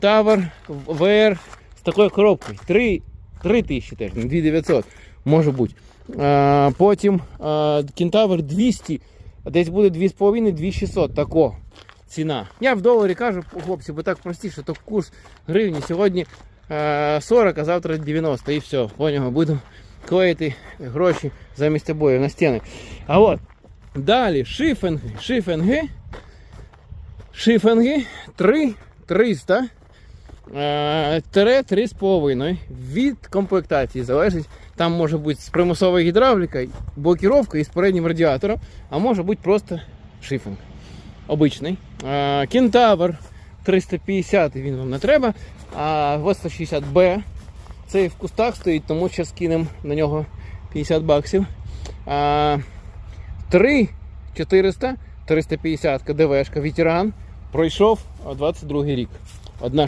Тавер VR з такою коробкою. 3, 3 тисячі теж, не 2900, може бути. А, потім а, Кентавр 200, десь буде 2,5, 2600, тако. Ціна. Я в доларі кажу, хлопці, бо так простіше, то курс гривні. Сьогодні а, 40, а завтра 90 і все, по нього буду клеїти гроші замість обоїв на стіни. А от, далі. Шифенги, шифенги, шифенги. 3 300 е, тире 3,5 від комплектації залежить. Там може бути з примусовою гідравлікою, блокіровка із переднім радіатором, а може бути просто шифінг. Обичний. Е, Кентавр 350 він вам не треба. А 860B цей в кустах стоїть, тому зараз кинемо на нього 50 баксів. А, 3 400 350 КДВшка ветеран пройшов 22 рік. Одна